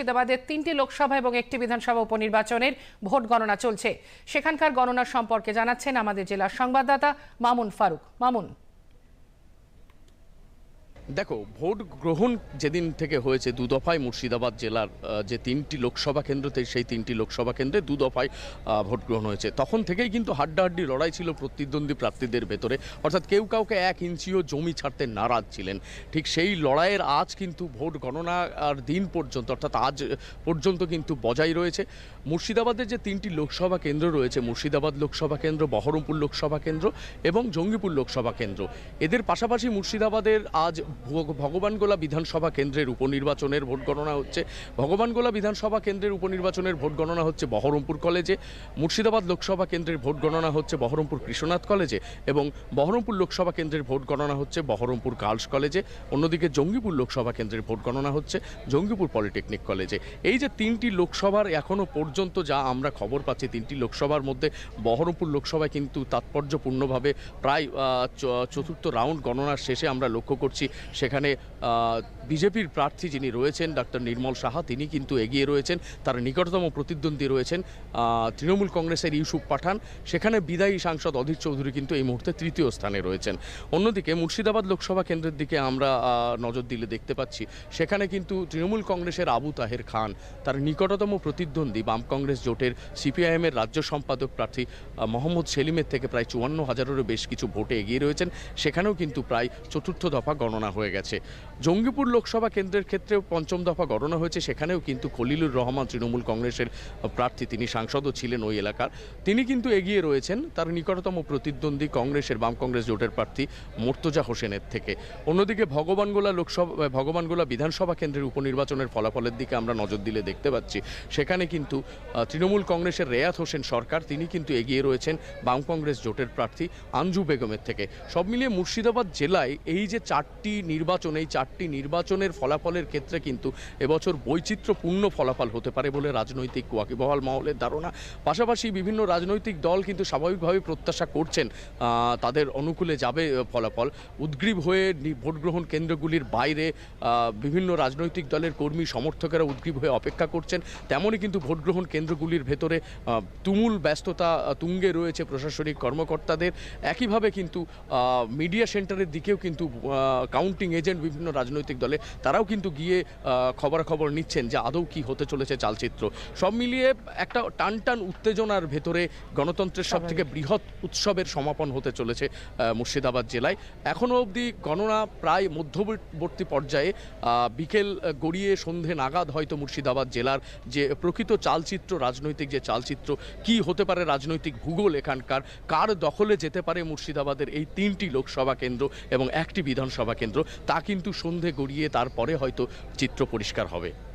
মুর্শিদাবাদের তিনটি লোকসভা এবং একটি বিধানসভা উপনির্বাচনের ভোট গণনা চলছে। সেখানকার গণনা সম্পর্কে জানাচ্ছেন আমাদের জেলার সংবাদদাতা মামুন ফারুক। মামুন। দেখো, ভোট গ্রহণ যেদিন থেকে হয়েছে, দু দফায় মুর্শিদাবাদ জেলার যে তিনটি লোকসভা কেন্দ্রতে, সেই তিনটি লোকসভা কেন্দ্রে দু দফায় ভোট গ্রহণ হয়েছে। তখন থেকেই কিন্তু হাড্ডাহাড্ডি লড়াই ছিল প্রতিদ্বন্দ্বী প্রার্থীদের ভেতরে। অর্থাৎ কেউ কাউকে এক ইঞ্চিও জমি ছাড়তে নারাজ ছিলেন। ঠিক সেই লড়াইয়ের আজ কিন্তু ভোট গণনা আর দিন পর্যন্ত, অর্থাৎ আজ পর্যন্ত কিন্তু বজায় রয়েছে। মুর্শিদাবাদের যে তিনটি লোকসভা কেন্দ্র রয়েছে, মুর্শিদাবাদ লোকসভা কেন্দ্র, বহরমপুর লোকসভা কেন্দ্র এবং জঙ্গিপুর লোকসভা কেন্দ্র। এদের পাশাপাশি মুর্শিদাবাদের আজ ভগবানগোলা বিধানসভা কেন্দ্রের উপনির্বাচনের ভোট গণনা হচ্ছে। ভগবানগোলা বিধানসভা কেন্দ্রের উপনির্বাচনের ভোট গণনা হচ্ছে বহরমপুর কলেজে। মুর্শিদাবাদ লোকসভা কেন্দ্রের ভোট গণনা হচ্ছে বহরমপুর কৃষ্ণনাথ কলেজে এবং বহরমপুর লোকসভা কেন্দ্রের ভোট গণনা হচ্ছে বহরমপুর গার্লস কলেজে। অন্যদিকে জঙ্গিপুর লোকসভা কেন্দ্রের ভোট গণনা হচ্ছে জঙ্গিপুর পলিটেকনিক কলেজে। এই যে তিনটি লোকসভার এখনও পর্যন্ত যা আমরা খবর পাচ্ছি, তিনটি লোকসভার মধ্যে বহরমপুর লোকসভায় কিন্তু তাৎপর্যপূর্ণভাবে প্রায় চতুর্থ রাউন্ড গণনার শেষে আমরা লক্ষ্য করছি সেখানে বিজেপির প্রার্থী যিনি রয়েছেন ডক্টর নির্মল সাহা, তিনি কিন্তু এগিয়ে রয়েছেন। তার নিকটতম প্রতিদ্বন্দ্বী রয়েছেন তৃণমূল কংগ্রেসের ইউসুফ পাঠান। সেখানে বিদায়ী সাংসদ অধীর চৌধুরী কিন্তু এই মুহূর্তে তৃতীয় স্থানে রয়েছেন। অন্যদিকে মুর্শিদাবাদ লোকসভা কেন্দ্রের দিকে আমরা নজর দিলে দেখতে পাচ্ছি, সেখানে কিন্তু তৃণমূল কংগ্রেসের আবু তাহের খান, তার নিকটতম প্রতিদ্বন্দ্বী বাম কংগ্রেস জোটের সিপিআইএমের রাজ্য সম্পাদক প্রার্থী মোহাম্মদ সেলিমের থেকে প্রায় চুয়ান্ন হাজারেরও বেশ কিছু ভোটে এগিয়ে রয়েছেন। সেখানেও কিন্তু প্রায় চতুর্থ দফা গণনা হয়ে গেছে। জঙ্গিপুর লোকসভা কেন্দ্রের ক্ষেত্রেও পঞ্চম দফা গণনা হয়েছে, সেখানেও কিন্তু খলিলুর রহমান তৃণমূল কংগ্রেসের প্রার্থী, তিনি সাংসদও ছিলেন ওই এলাকার। তিনি কিন্তু এগিয়ে রয়েছেন তার নিকটতম প্রতিদ্বন্দ্বী কংগ্রেসের বাম কংগ্রেস জোটের প্রার্থী মোর্তজা হোসেনের থেকে। অন্যদিকে ভগবানগোলা লোকসভা, ভগবানগোলা বিধানসভা কেন্দ্রের উপনির্বাচনের ফলাফলের দিকে আমরা নজর দিলে দেখতে পাচ্ছি, সেখানে কিন্তু তৃণমূল কংগ্রেসের রেয়াত হোসেন সরকার, তিনি কিন্তু এগিয়ে রয়েছেন বাম কংগ্রেস জোটের প্রার্থী আঞ্জু বেগমের থেকে। সব মিলিয়ে মুর্শিদাবাদ জেলায় এই যে চারটি নির্বাচন, এই চারটি নির্বাচনের ফলাফলের ক্ষেত্রে কিন্তু এবছর বৈচিত্র্যপূর্ণ ফলাফল হতে পারে বলে রাজনৈতিক ওয়াকিবহাল মহলের ধারণা। পাশাপাশি বিভিন্ন রাজনৈতিক দল কিন্তু স্বাভাবিকভাবে প্রত্যাশা করছেন তাদের অনুকূলে যাবে ফলাফল। উদ্গ্রীব হয়ে নি- ভোট গ্রহণ কেন্দ্রগুলির বাইরে বিভিন্ন রাজনৈতিক দলের কর্মী সমর্থকেরা উদ্গ্রীব হয়ে অপেক্ষা করছেন। তেমনই কিন্তু ভোট গ্রহণ কেন্দ্রগুলির ভেতরে তুমুল ব্যস্ততা তুঙ্গে রয়েছে প্রশাসনিক কর্মকর্তাদের। একইভাবে কিন্তু মিডিয়া সেন্টারের দিকেও কিন্তু কাউন্টিং এজেন্ট বিভিন্ন রাজনৈতিক দলে তারাও কিন্তু গিয়ে খবরাখবর নিচ্ছেন যে আদৌ কি হতে চলেছে চালচিত্র। সব মিলিয়ে একটা টান টান উত্তেজনার ভেতরে গণতন্ত্রের সব থেকে বৃহৎ উৎসবের সমাপন হতে চলেছে মুর্শিদাবাদ জেলায়। এখনও অবধি গণনা প্রায় মধ্যবর্তী পর্যায়ে বিকেল গড়িয়ে সন্ধে নাগাদ হয়তো মুর্শিদাবাদ জেলার যে প্রকৃত চালচিত্র রাজনৈতিক যে চালচিত্র কি হতে পারে রাজনৈতিক ভূগোল এখানকার কার দখলে যেতে পারে মুর্শিদাবাদের এই তিনটি লোকসভা কেন্দ্র এবং একটি বিধানসভা কেন্দ্র তা কিন্তু সন্ধে গড়িয়ে তারপরে হয়তো চিত্র পরিষ্কার হবে।